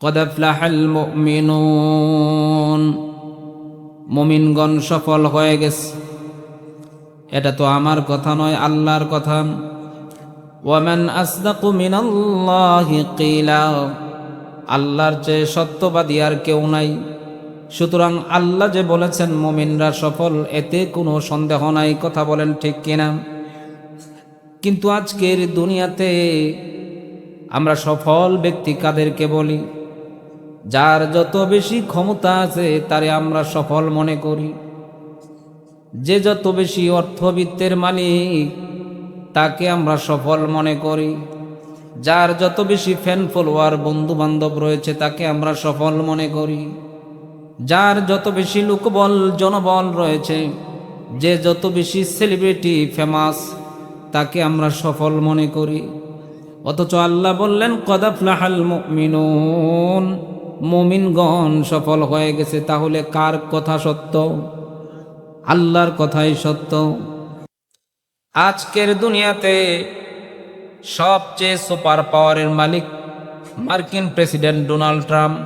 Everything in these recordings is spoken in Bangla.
قد أفلح المؤمنون মুমিনগণ সফল হয়ে গেছে এটা তো আমার কথা নয় আল্লাহর কথা ওয়ামান আসদাকু মিনাল্লাহি কিলা আল্লাহর চেয়ে সত্যবাদী আর কেউ নাই সুতরাং আল্লাহ যে বলেছেন মুমিনরা সফল এতে কোনো সন্দেহ নাই কথা বলেন ঠিক কিনা কিন্তু আজকের দুনিয়াতে আমরা সফল ব্যক্তি কাদেরকে বলি যার যত বেশি ক্ষমতা আছে, তারে আমরা সফল মনে করি। যে যত বেশি অর্থবিত্তের মালিক, তাকে আমরা সফল মনে করি। যার যত বেশি ফ্যান ফলোয়ার বন্ধু বান্ধব রয়েছে, তাকে আমরা সফল মনে করি। যার যত বেশি লোকবল, জনবল রয়েছে, যে যত বেশি সেলিব্রিটি ফেমাস তাকে আমরা সফল মনে করি। অথচ আল্লাহ বললেন কদাফলাহাল মুমিনুন। মুমিনগণ সফল হয়ে গেছে, তাহলে কার কথা সত্য? আল্লাহর কথাই সত্য। আজকের দুনিয়াতে সবচেয়ে সুপার পাওয়ারের মালিক মার্কিন প্রেসিডেন্ট ডোনাল্ড ট্রাম্প,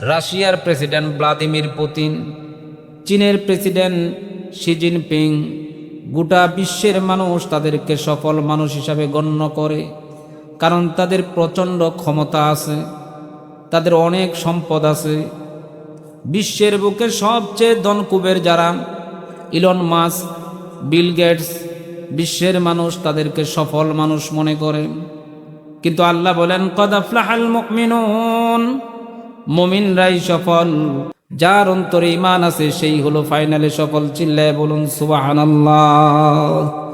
রাশিয়ার প্রেসিডেন্ট ভ্লাদিমির পুতিন, চীনের প্রেসিডেন্ট শি জিনপিং, গোটা বিশ্বের মানুষ তাদেরকে সফল মানুষ হিসাবে গণ্য করে, কারণ তাদের প্রচণ্ড ক্ষমতা আছে। তাদের অনেক সম্পদ আছে। বিশ্বের বুকে সবচেয়ে দনকুবের যারা ইলন মাস বিল গেটস, বিশ্বের মানুষ তাদেরকে সফল মানুষ মনে করে। কিন্তু আল্লাহ বলেন কদাফলাহাল মুমিনুন। মুমিনরাই সফল। যার অন্তরে ইমান আছে, সেই হলো ফাইনালে সফল। চিল্লায় বলুন, সুবহানাল্লাহ।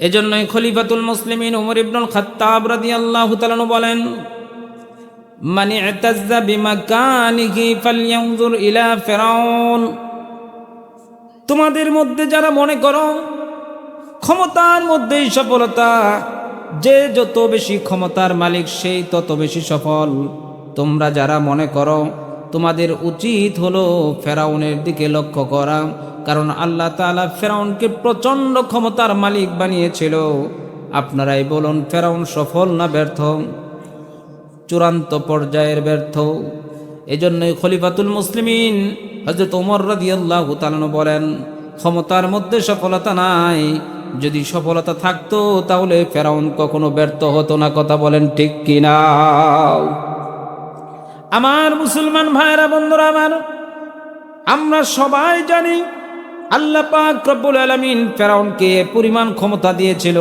এজন্যই খলিফাতুল মুসলিমিন উমর ইবনুল খাত্তাব রাদিয়াল্লাহু তাআলা বলেন মানে ইতাজ্জা বিমাকানিহি ফালইয়ানজুর ইলা ফিরাউন। তোমাদের মধ্যে যারা মনে করো, ক্ষমতার মধ্যেই সফলতা, যে যত বেশি ক্ষমতার মালিক সেই তত বেশি সফল। তোমরা যারা মনে করো তোমাদের উচিত হলো ফেরাউনের দিকে লক্ষ্য করা, কারণ আল্লাহ তাআলা ফেরাউনকে প্রচণ্ড ক্ষমতার মালিক বানিয়েছিল। আপনারাই বলুন, ফেরাউন সফল না ব্যর্থ? চূড়ান্ত পর্যায়ের ব্যর্থ। এজন্যই খলিফাতুল মুসলিমিন হজরত ওমর রাদিয়াল্লাহু তাআলা বলেন, ক্ষমতার মধ্যে সফলতা নাই। যদি সফলতা থাকতো, তাহলে ফেরাউন কখনো ব্যর্থ হতো না, কথা বলেন ঠিক কিনা? আমার মুসলমান ভাইরা বন্ধুরা আমার, আমরা সবাই জানি আল্লাহ পাক রব্বুল আলামিন ফেরাউনকে পরিমাণ ক্ষমতা দিয়েছিল।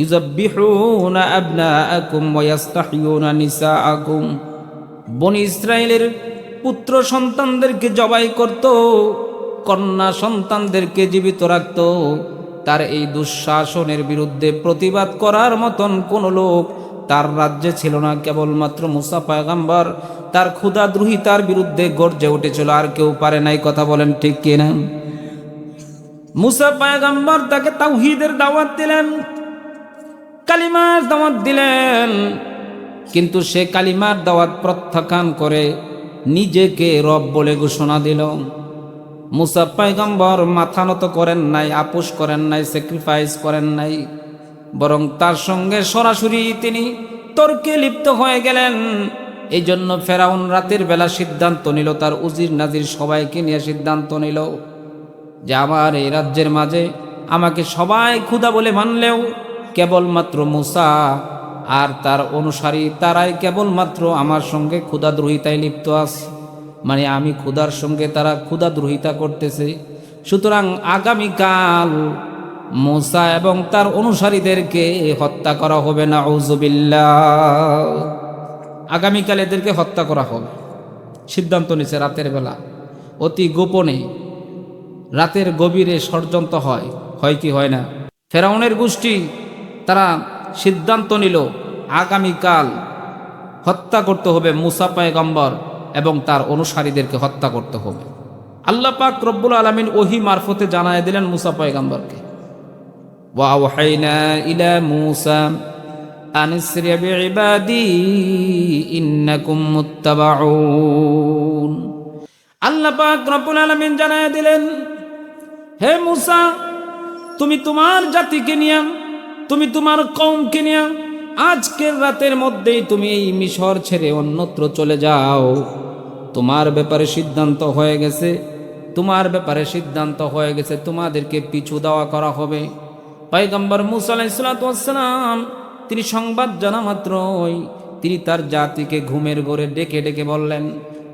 ইউজাব্বিহুনা আবনাআকুম ওয়া ইস্তাহইউনা নিসাআকুম। বনি ইসরায়েলের পুত্র সন্তানদেরকে জবাই করত, কন্যা সন্তানদেরকে জীবিত রাখত। তার এই দুঃশাসনের বিরুদ্ধে প্রতিবাদ করার মতন কোন লোক তার রাজ্যে ছিল না, কেবলমাত্র মুসা পায়গাম্বার। তার ক্ষুদাদ্রোহী তার বিরুদ্ধে গর্জে উঠেছিল, আর কেউ পারে নাই, কথা বলেন ঠিক কিনা? মুসা পায়গাম্বার তাকে তাওহিদের দাওয়াত দিলেন, কালিমার দাওয়াত দিলেন। কিন্তু সে কালিমার দাওয়াত প্রত্যাখ্যান করে নিজেকে রব বলে ঘোষণা দিল। মুসা পায়গম্বর মাথা নত করেন নাই, আপোষ করেন নাই স্যাক্রিফাইস করেন নাই। বরং তার সঙ্গে সরাসরি তিনি তর্কে লিপ্ত হয়ে গেলেন। এই জন্য ফেরাউন রাতের বেলা সিদ্ধান্ত নিল, তার উজির নাজির সবাইকে নিয়ে সিদ্ধান্ত নিল যে আমার এই রাজ্যের মাঝে আমাকে সবাই ক্ষুধা বলে মানলেও কেবলমাত্র মুসা আর তার অনুসারী তারাই কেবলমাত্র আমার সঙ্গে ক্ষুদাদ্রোহিতায় লিপ্ত আছে। মানে আমি ক্ষুধার সঙ্গে তারা ক্ষুদাদ্রোহিতা করতেছে। সুতরাং আগামীকাল মোসা এবং তার অনুসারীদেরকে হত্যা করা হবে না ঔজবিল্লা আগামীকাল এদেরকে হত্যা করা হবে। সিদ্ধান্ত নিছে রাতের বেলা। অতি গোপনে রাতের গভীরে ষড়যন্ত্র হয় হয় কি হয় না? ফেরাউনের গোষ্ঠী, তারা সিদ্ধান্ত নিল, আগামীকাল হত্যা করতে হবে মুসা পায়গম্বর এবং তার অনুসারীদেরকে হত্যা করতে হবে। আল্লাহ পাক রব্বুল আলমিন ওহি মারফতে জানায় দিলেন মুসা পায়গম্বরকে। وأوحينا إلى موسى أن اسر بعبادي إنكم متبعون আল্লাহ পাক রব্বুল আলামিন জানায় দিলেন হে মুসা তুমি তোমার জাতিকে নিয়ে তুমি তোমার কৌমকে নিয়ে আজকের রাতের মধ্যেই তুমি এই মিশর ছেড়ে অন্যত্র চলে যাও তোমার ব্যাপারে সিদ্ধান্ত হয়ে গেছে তোমার ব্যাপারে সিদ্ধান্ত হয়ে গেছে তোমাদেরকে পিছু দেওয়া করা হবে পাইগম্বর মুসা আলাইসালাম তিনি সংবাদ জানা মাত্রই তিনি তার জাতিকে ঘুমের ঘরে ডেকে ডেকে বললেন,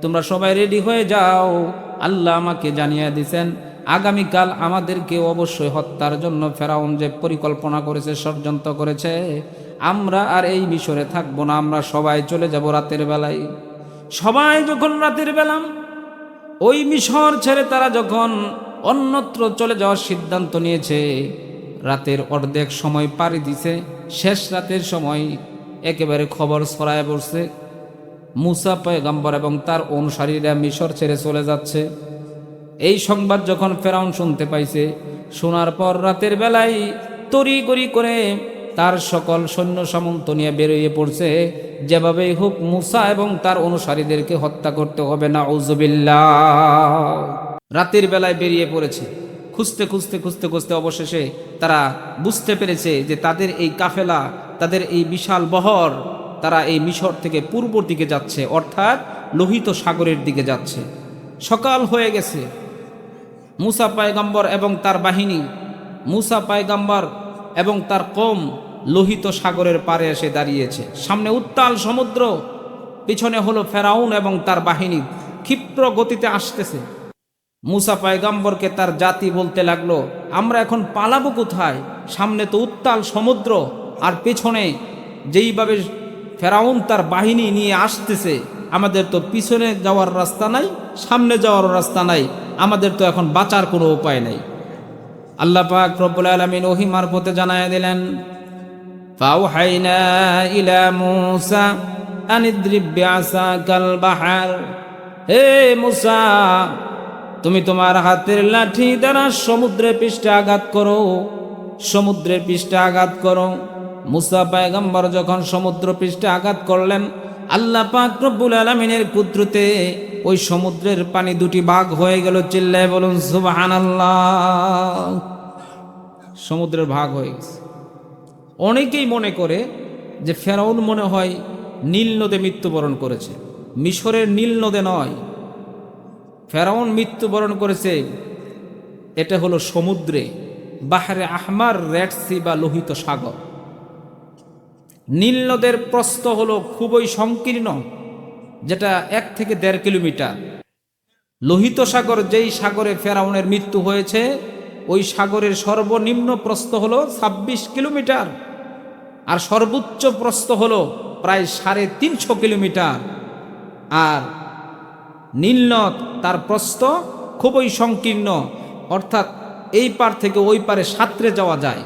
তোমরা সবাই রেডি হয়ে যাও। আল্লাহ আমাকে জানিয়ে দিছেন, আগামীকাল আমাদেরকে অবশ্যই হত্যার জন্য ফেরাউন যে পরিকল্পনা করেছে, ষড়যন্ত্র করেছে, আমরা আর এই মিশরে থাকব না, আমরা সবাই চলে যাব রাতের বেলায়। সবাই যখন রাতের বেলা, ওই মিশর ছেড়ে তারা যখন অন্যত্র চলে যাওয়ার সিদ্ধান্ত নিয়েছে রাতের অর্ধেক সময় পাড়ি দিছে, শেষ রাতের সময় একেবারে খবর ছড়ায় পড়ছে। মুসা পয়গম্বর এবং তার অনুসারীরা মিশর ছেড়ে চলে যাচ্ছে। এই সংবাদ যখন ফেরাউন শুনতে পাইছে, শোনার পর রাতের বেলায় তরি গড়ি করে তার সকল সৈন্য সামন্ত নিয়ে বেরিয়ে পড়ছে। যেভাবেই হোক মুসা এবং তার অনুসারীদেরকে হত্যা করতে হবে না উজবিল্লা রাতের বেলায় বেরিয়ে পড়েছে। খুঁজতে খুঁজতে খুঁজতে খুঁজতে অবশেষে তারা বুঝতে পেরেছে যে তাদের এই কাফেলা, তাদের এই বিশাল বহর, তারা এই মিশর থেকে পূর্ব দিকে যাচ্ছে, অর্থাৎ লোহিত সাগরের দিকে যাচ্ছে। সকাল হয়ে গেছে। মুসা পায়গাম্বর এবং তার বাহিনী, মুসা পায়গাম্বর এবং তার কম লোহিত সাগরের পারে এসে দাঁড়িয়েছে। সামনে উত্তাল সমুদ্র, পিছনে হলো ফেরাউন এবং তার বাহিনী। ক্ষিপ্র গতিতে আসতেছে। মুসা পায়গাম্বরকে তার জাতি বলতে লাগল, আমরা এখন পালাবো কোথায়? সামনে তো উত্তাল সমুদ্র, আর পেছনে যেইভাবে ফেরাউন তার বাহিনী নিয়ে আসতেছে, আমাদের তো পিছনে যাওয়ার রাস্তা নাই, সামনে যাওয়ার রাস্তা নাই, আমাদের তো এখন বাঁচার কোনো উপায় নেই। আল্লাহ পাক রব্বুল আলামিন ওহি মারফতে জানায় দিলেন ইলা মূসা আন ইদ্রিব বিআসাকাল বাহার, হে মূসা তুমি তোমার হাতের লাঠি দ্বারা সমুদ্রের পৃষ্ঠে আঘাত করো। সমুদ্রের পৃষ্ঠে আঘাত করো। মুসা পায়গম্বর যখন সমুদ্র পৃষ্ঠে আঘাত করলেন, আল্লাহ পাক রব্বুল আলামিনের কুদরতে ওই সমুদ্রের পানি দুটি ভাগ হয়ে গেল, চিল্লায় বলুন, সুবহানাল্লাহ। সমুদ্রের ভাগ হয়ে গেছে। অনেকেই মনে করে যে ফেরাউন মনে হয় নীল নদে মৃত্যুবরণ করেছে। মিশরের নীল নদে নয় ফেরাউন মৃত্যুবরণ করেছে, এটা হলো সমুদ্রে, বাহারে আহমার রেড সি বা লোহিত সাগর। নীল নদের প্রস্থ হলো খুবই সংকীর্ণ, যেটা এক থেকে দেড় কিলোমিটার। লোহিত সাগর যেই সাগরে ফেরাউনের মৃত্যু হয়েছে, ওই সাগরের সর্বনিম্ন প্রস্থ হলো ২৬ কিলোমিটার, আর সর্বোচ্চ প্রস্থ হলো প্রায় সাড়ে তিনশো কিলোমিটার। আর নীলনদ, তার প্রস্ত খুবই সংকীর্ণ। অর্থাৎ এই পার থেকে ওই পারে সাঁতরে যাওয়া যায়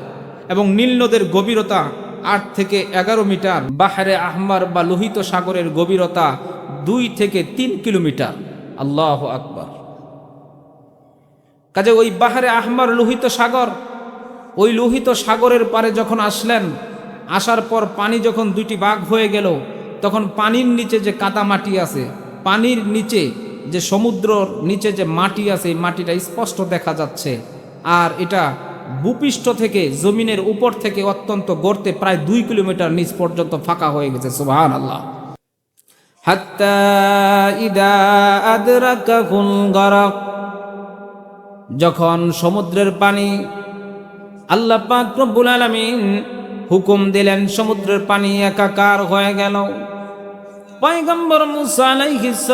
এবং নীলনদের গভীরতা আট থেকে এগারো মিটার, বাহারে আহমার বা লোহিত সাগরের গভীরতা দুই থেকে তিন কিলোমিটার। আল্লাহ আকবর। কাজে ওই বাহারে আহমার লোহিত সাগর, ওই লোহিত সাগরের পারে যখন আসলেন, আসার পর পানি যখন দুইটি বাঘ হয়ে গেল, তখন পানির নিচে যে কাদা মাটি আছে পানির নিচে যে সমুদ্রর নিচে যে মাটি আছে মাটিটা স্পষ্ট দেখা যাচ্ছে। আর এটা ভূপৃষ্ঠ থেকে জমিনের উপর থেকে অত্যন্ত গড়তে প্রায় দুই কিলোমিটার নিচ পর্যন্ত ফাঁকা হয়ে গেছে সুবাহান আল্লাহ যখন সমুদ্রের পানি আল্লাহ পাক রব্বুল আলামিন হুকুম দিলেন, সমুদ্রের পানি একাকার হয়ে গেল। পয়গম্বর মুসা আলাইহিস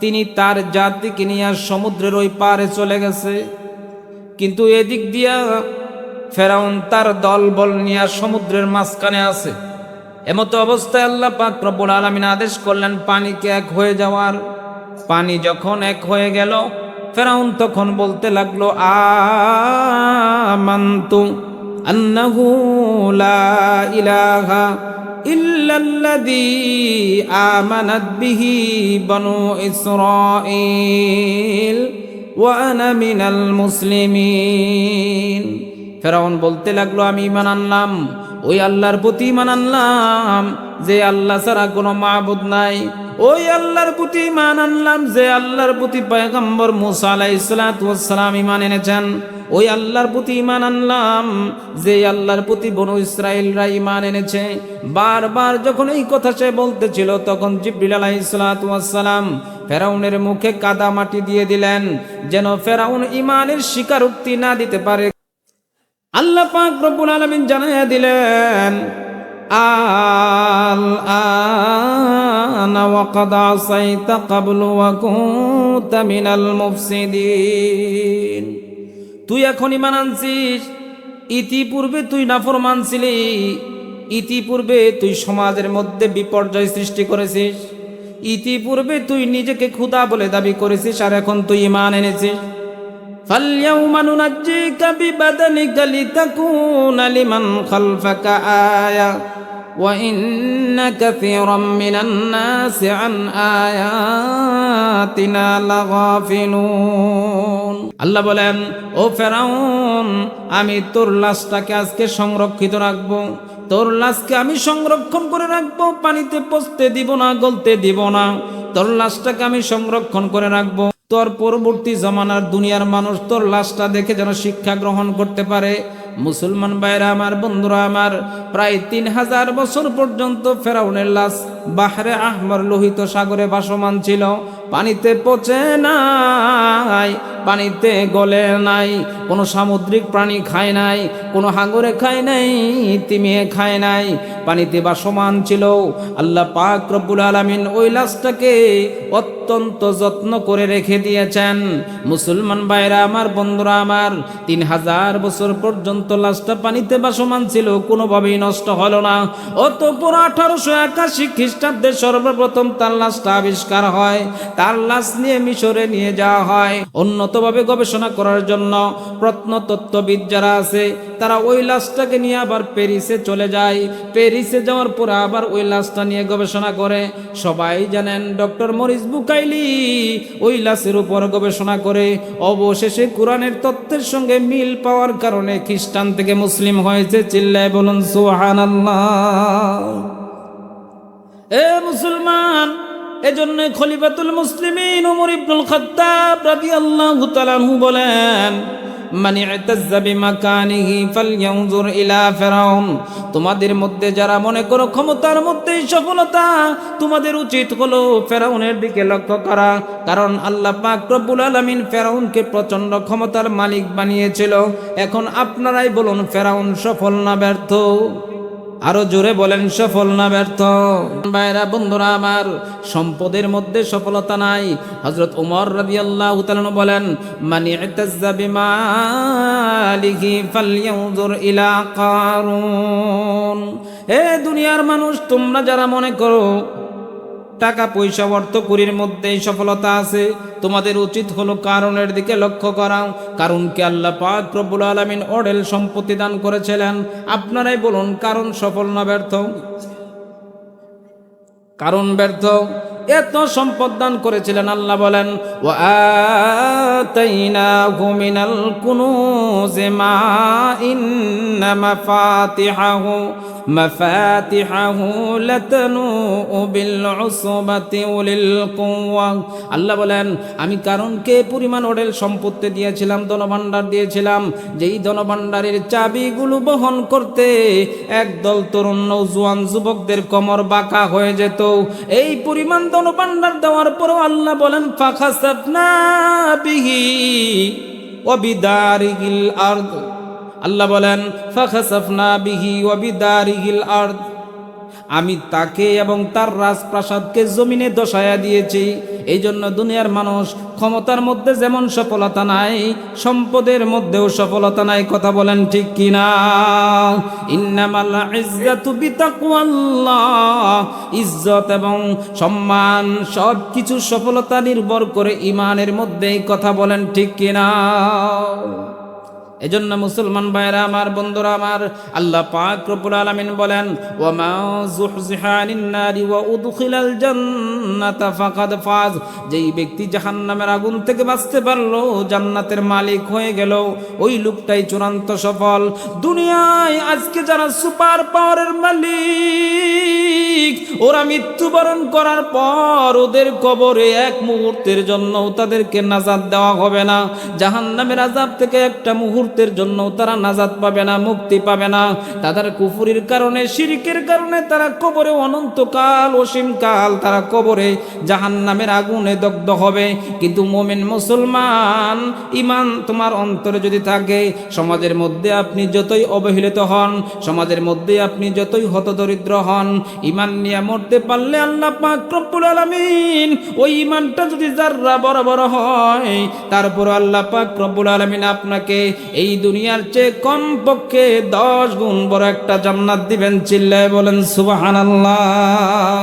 তিনি তার জাতিকে নিয়ে সমুদ্রের ওই পারে চলে গেছে। কিন্তু এদিক দিয়া ফেরাউন তার দল বল নিয়ে সমুদ্রের মাঝখানে আছে। এমতো অবস্থায় আল্লাহ পাক রব্বুল আলামিন আদেশ করলেন, পানিকে এক হয়ে যাওয়ার। পানি যখন এক হয়ে গেল, ফেরাউন তখন বলতে লাগল, আমান্তু আন্নাহু লা ইলাহা ইল্লাল্লাযী আমানাত বিহি বনু ইসরাঈল ওয়া আনা মিনাল মুসলিমিন। ফেরাউন বলতে লাগল, আমি ইমান আনলাম, ওই আল্লাহর প্রতি ইমান আনলাম, যে আল্লাহ ছাড়া কোনো মাহবুদ নাই। ওই আল্লাহর প্রতি ইমান আনলাম, যে আল্লাহর প্রতি পয়গম্বর মুসা আলাইহিস সালাম ইমান এনেছেন। ওই আল্লাহর প্রতি ইমান আনলাম, যে আল্লাহর প্রতি বনু ইসরায়েলরা ইমান এনেছে। বারবার যখন এই কথা সে বলতেছিল, তখন জিব্রিল আলাইসালাম ফেরাউনের মুখে কাদা মাটি দিয়ে দিলেন, যেন ফেরাউন ইমানের স্বীকারোক্তি না দিতে পারে। আল্লাহ পাক রব্বুল আলমিন জানাইয়া দিলেন, আল আনা ওয়াকাদ আসাইতা ক্বাবলু ওয়া কুনতা মুফসিদিন। তুই এখন ইমান আনছিস ইতিপূর্বে তুই নাফরমান ছিলি ইতিপূর্বে তুই সমাজের মধ্যে বিপর্যয় সৃষ্টি করেছিস ইতিপূর্বে তুই নিজেকে ক্ষুধা বলে দাবি করেছিস আর এখন তুই ইমান এনেছিস فاليوم ننجيك ببدنك لتكون لمن خلفك آية وإن كثيرا من الناس عن آياتنا لغافلون আল্লাহ বলেন ও ফেরাউন আমি তোর লাশটাকে আজকে সংরক্ষিত রাখবো তোর লাশকে আমি সংরক্ষণ করে রাখবো পানিতে পচতে দিব না গলতে দিব না তোর লাশটাকে আমি সংরক্ষণ করে রাখবো তোর পরবর্তী জমানার দুনিয়ার মানুষ তোর লাশটা দেখে যেন শিক্ষা গ্রহণ করতে পারে মুসলমান বাইরা আমার, বন্ধুরা আমার, প্রায় তিন হাজার বছর পর্যন্ত ফেরাউনের লাশ বাহারে আহমর লোহিত সাগরে বাসমান ছিল। পানিতে পচে নাই, পানিতে গলে নাই, কোনো সামুদ্রিক প্রাণী খায় নাই, কোনো হাঙরে খায় নাই, তিমিয়ে খায় নাই, পানিতে বা সমান ছিল। আল্লাহ পাক রব্বুল আলামিন ওই লাশটাকে অত্যন্ত যত্ন করে রেখে দিয়েছেন। মুসলমান ভাইরা আমার, বন্ধুরা আমার, তিন হাজার বছর পর্যন্ত লাশটা পানিতে বাসমান ছিল, কোনোভাবেই নষ্ট হলো না। অতপর আঠারোশো একাশি খ্রিস্টাব্দে সর্বপ্রথম তার লাশটা আবিষ্কার হয়। তার লাশ নিয়ে মিশরে নিয়ে যাওয়া হয়। উন্নতভাবে গবেষণা করার জন্য প্রত্নতত্ত্ববিদ যারা আছে, তারা ওই লাশটাকে নিয়ে আবার প্যারিসে চলে যায়। প্যারিসে যাওয়ার পরে আবার ওই লাশটা নিয়ে গবেষণা করে। সবাই জানেন ডক্টর মরিস বুকাইলি ওই লাশের উপর গবেষণা করে। অবশেষে কোরআনের তত্ত্বের সঙ্গে মিল পাওয়ার কারণে খ্রিস্টান থেকে মুসলিম হয়েছে। চিল্লায় বলুন, সুবহানাল্লাহ। এ মুসলমান এজন্য খলিফাতুল মুসলিমিন ওমর ইবনুল খাত্তাব রাদিয়াল্লাহু তাআলা বলেন, মান তোমাদের মধ্যে যারা মনে করো ক্ষমতার মধ্যেই সফলতা, তোমাদের উচিত হলো ফেরাউনের দিকে লক্ষ্য করা। কারণ আল্লাহ পাক রব্বুল আলামিন ফেরাউনকে প্রচণ্ড ক্ষমতার মালিক বানিয়েছিল। এখন আপনারাই বলুন, ফেরাউন সফল না ব্যর্থ? আরও জোরে বলেন, সফল না ব্যর্থ? ভাইরা, বন্ধুরা, আমার সম্পদের মধ্যে সফলতা নাই। হজরত উমর রবি আল্লাহ বলেন, মানি ইলা এ দুনিয়ার মানুষ, তোমরা যারা মনে করো টাকা পয়সা অর্থ কুড়ির মধ্যেই সফলতা আছে। তোমাদের উচিত হলো কারণের দিকে লক্ষ্য করা। কারণকে আল্লাহ পাক প্রবুল আলমিন অডেল সম্পত্তি দান করেছিলেন। আপনারাই বলুন, কারণ সফল না ব্যর্থ? কারণ ব্যর্থ? এত সম্পদ দান করেছিলেন আল্লাহ বলেন ও আতাইনাহু মিনাল কুনুজি মা বিল উসবাতি উলিল কুওয়া আল্লাহ বলেন, আমি কারণকে পরিমাণ অডেল সম্পত্তি দিয়েছিলাম, ধনভাণ্ডার দিয়েছিলাম। যেই ধনভাণ্ডারের চাবিগুলো বহন করতে একদল তরুণ নৌজোয়ান যুবকদের কমর বাঁকা হয়ে যেত। এই পরিমাণ ধনভাণ্ডার দেওয়ার পরও আল্লাহ বলেন ফাঁকা সাপনা বিহি অবিদারিগিল আর্দ। আল্লাহ বলেন, ফাখাসাফনা বিহি ওয়াবিদারিহিল আরদ। আমি তাকে এবং তার রাজপ্রাসাদকে জমিনে দশায়া দিয়েছি। এই জন্য দুনিয়ার মানুষ ক্ষমতার মধ্যে যেমন সফলতা নাই, সম্পদের মধ্যেও সফলতা নাই, কথা বলেন ঠিক কিনা? ইজ্জত এবং সম্মান সব কিছু সফলতা নির্ভর করে ইমানের মধ্যেই, কথা বলেন ঠিক কিনা? এজন্য মুসলমান ভাইরা আমার বন্ধুরা, আমার আল্লাহ পাক রব্বুল আলামিন বলেন ওয়া মা যুহজিহা আনিন নারি ওয়া উদখিলাল জান্নাতা ফাকাদ ফাজ। যেই ব্যক্তি জাহান্নামের আগুন থেকে বাঁচতে পারল, জান্নাতের মালিক হয়ে গেল। ওই লোকটাই চূড়ান্ত সফল। দুনিয়ায় আজকে যারা সুপার পাওয়ারের মালিক, ওরা মৃত্যুবরণ করার পর ওদের কবরে এক মুহূর্তের জন্য তাদেরকে নাজাদ দেওয়া হবে না। জাহান্নামের আজাব থেকে একটা মুহূর্তের জন্য তারা নাজাদ পাবে না, মুক্তি পাবে না। তাদের কুফুরির কারণে, শিরিকের কারণে তারা কবরে অনন্তকাল অসীমকাল তারা কবরে জাহান্নামের আগুনে দগ্ধ হবে। কিন্তু মোমেন মুসলমান ইমান তোমার অন্তরে যদি থাকে, সমাজের মধ্যে আপনি যতই অবহেলিত হন, সমাজের মধ্যে আপনি যতই হতদরিদ্র হন ইমান নিয়ে মরতে পারলে আল্লাহ পাক আলামিন ওই ইমানটা যদি যাররা বড় বড় হয় তারপর আল্লাহ পাক রব্বুল আলামিন আপনাকে এই দুনিয়ার চেয়ে কম পক্ষে দশ গুণ বড় একটা জান্নাত দিবেন চিল্লায় বলেন সুবহানাল্লাহ।